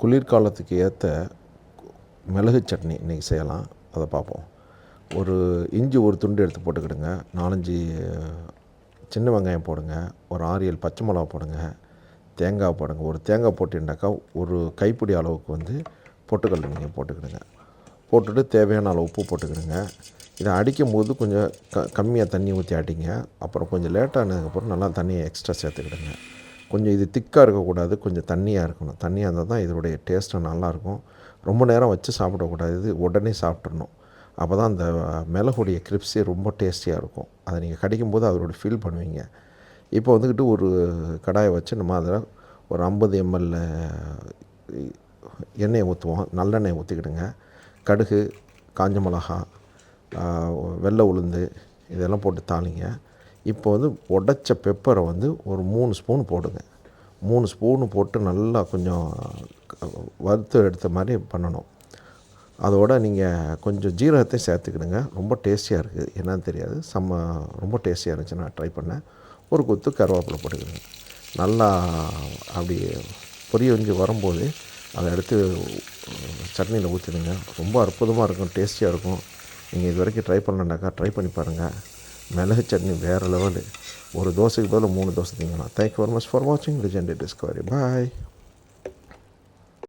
குளிர்காலத்துக்கு ஏற்ற மிளகு சட்னி இன்றைக்கி செய்யலாம். அதை பார்ப்போம். ஒரு இஞ்சி ஒரு துண்டு எடுத்து போட்டுக்கிடுங்க. நாலஞ்சு சின்ன வெங்காயம் போடுங்க. ஒரு ஆறு ஏழு பச்சை மிளகா போடுங்க. தேங்காய் போடுங்க. ஒரு தேங்காய் போட்டுட்டாக்கா ஒரு கைப்பிடி அளவுக்கு வந்து பொட்டுக்கல் நீங்கள் போட்டுக்கிடுங்க. போட்டுட்டு தேவையான அளவு உப்பு போட்டுக்கிடுங்க. இதை அடிக்கும் போது கொஞ்சம் க கம்மியாக தண்ணி ஊற்றி அடிங்க அப்புறம் கொஞ்சம் லேட்டானதுக்கப்புறம் நல்லா தண்ணியை எக்ஸ்ட்ரா சேர்த்துக்கிடுங்க. கொஞ்சம் இது திக்காக இருக்கக்கூடாது கொஞ்சம் தண்ணியாக இருக்கணும். தண்ணியாக இருந்தால் தான் இதனுடைய டேஸ்ட்டு நல்லாயிருக்கும். ரொம்ப நேரம் வச்சு சாப்பிடக்கூடாது இது உடனே சாப்பிட்றணும் அப்போ தான் அந்த மிளகுடைய கிரிப்ஸே ரொம்ப டேஸ்டியாக இருக்கும். அதை நீங்கள் கடிக்கும்போது அதோட ஃபீல் பண்ணுவீங்க. இப்போ வந்துக்கிட்டு ஒரு கடாயை வச்சு நம்ம அதில் ஒரு ஐம்பது எம்எல் எண்ணெயை ஊற்றுவோம். நல்லெண்ணெய் ஊற்றிக்கிடுங்க. கடுகு காஞ்ச மிளகா வெள்ளை உளுந்து இதெல்லாம் போட்டு தாளிங்க. இப்போ வந்து உடச்ச பெப்பரை வந்து ஒரு மூணு ஸ்பூன் போடுங்க. மூணு ஸ்பூனு போட்டு நல்லா கொஞ்சம் வறுத்து எடுத்த மாதிரி பண்ணணும். அதோட நீங்கள் கொஞ்சம் ஜீரகத்தையும் சேர்த்துக்கிடுங்க. ரொம்ப டேஸ்டியாக இருக்குது. என்னன்னு தெரியாது. செம்ம ரொம்ப டேஸ்டியாக இருந்துச்சு நான் ட்ரை பண்ணேன் ஒரு கொத்து கருவேப்பிலை போட்டுக்கிடுங்க. நல்லா அப்படி பொரிய வஞ்சி வரும்போது அதை எடுத்து சட்னியில் ஊற்றிடுங்க ரொம்ப அற்புதமாக இருக்கும். டேஸ்டியாக இருக்கும். நீங்கள் இது வரைக்கும் ட்ரை பண்ணலனாக்கா ட்ரை பண்ணி பாருங்கள் மிளகு சட்னி வேறு லெவலு ஒரு தோசைக்கு பதில் மூணு தோசை திங்கலாம் தேங்க்யூ வெரி மச் ஃபார் வாட்சிங் லிஜெண்டரி டிஸ்கவரி பாய்